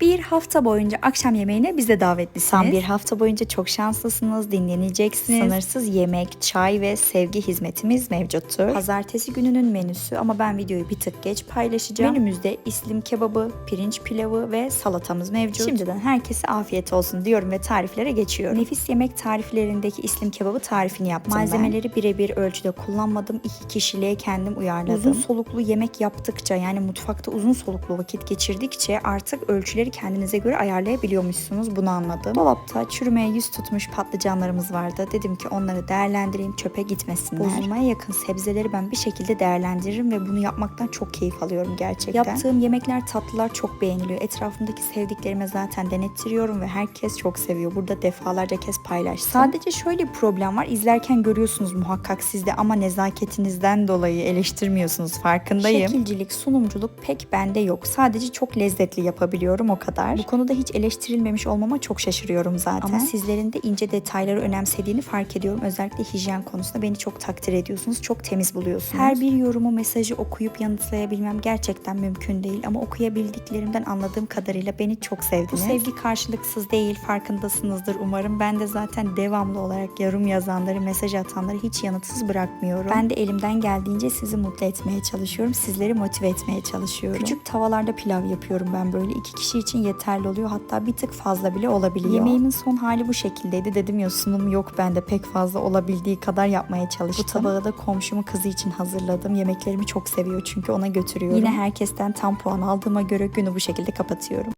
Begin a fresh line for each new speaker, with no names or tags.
Bir hafta boyunca akşam yemeğine bize davetlisiniz.
Tam
bir hafta boyunca çok şanslısınız, dinleneceksiniz. Sınırsız yemek, çay ve sevgi hizmetimiz mevcuttur. Pazartesi gününün menüsü ama ben videoyu bir tık geç paylaşacağım. Menümüzde islim kebabı, pirinç pilavı ve salatamız mevcut. Şimdiden herkese afiyet olsun diyorum ve tariflere geçiyorum. Nefis yemek tariflerindeki islim kebabı tarifini yaptım Malzemeleri birebir ölçüde kullanmadım. İki kişiliğe kendim uyarladım. Uzun soluklu yemek yaptıkça yani mutfakta uzun soluklu vakit geçirdikçe artık ölçüleri kendinize göre ayarlayabiliyormuşsunuz. Bunu anladım. Dolapta çürümeye yüz tutmuş patlıcanlarımız vardı. Dedim ki onları değerlendireyim çöpe gitmesinler. Bozulmaya yakın sebzeleri ben bir şekilde değerlendiririm ve bunu yapmaktan çok keyif alıyorum gerçekten. Yaptığım yemekler tatlılar çok beğeniliyor. Etrafımdaki sevdiklerime zaten denettiriyorum ve herkes çok seviyor. Burada defalarca kez paylaştım. Sadece şöyle bir problem var. İzlerken görüyorsunuz muhakkak sizde ama nezaketinizden dolayı eleştirmiyorsunuz farkındayım. Şekilcilik, sunumculuk pek bende yok. Sadece çok lezzetli yapabiliyorum o kadar. Bu konuda hiç eleştirilmemiş olmama çok şaşırıyorum zaten. Ama sizlerin de ince detayları önemsediğini fark ediyorum. Özellikle hijyen konusunda beni çok takdir ediyorsunuz. Çok temiz buluyorsunuz. Her bir yorumu, mesajı okuyup yanıtlayabilmem gerçekten mümkün değil. Ama okuyabildiklerimden anladığım kadarıyla beni çok sevdiniz. Bu sevgi karşılıksız değil. Farkındasınızdır umarım. Ben de zaten devamlı olarak yorum yazanları, mesaj atanları hiç yanıtsız bırakmıyorum. Ben de elimden geldiğince sizi mutlu etmeye çalışıyorum. Sizleri motive etmeye çalışıyorum. Küçük tavalarda pilav yapıyorum ben böyle. iki kişi için yeterli oluyor. Hatta bir tık fazla bile olabiliyor. Yemeğimin son hali bu şekildeydi. Dedim ya sunum yok bende pek fazla olabildiği kadar yapmaya çalıştım. Bu tabağı da komşumu kızı için hazırladım. Yemeklerimi çok seviyor çünkü ona götürüyorum. Yine herkesten tam puan aldığıma göre günü bu şekilde kapatıyorum.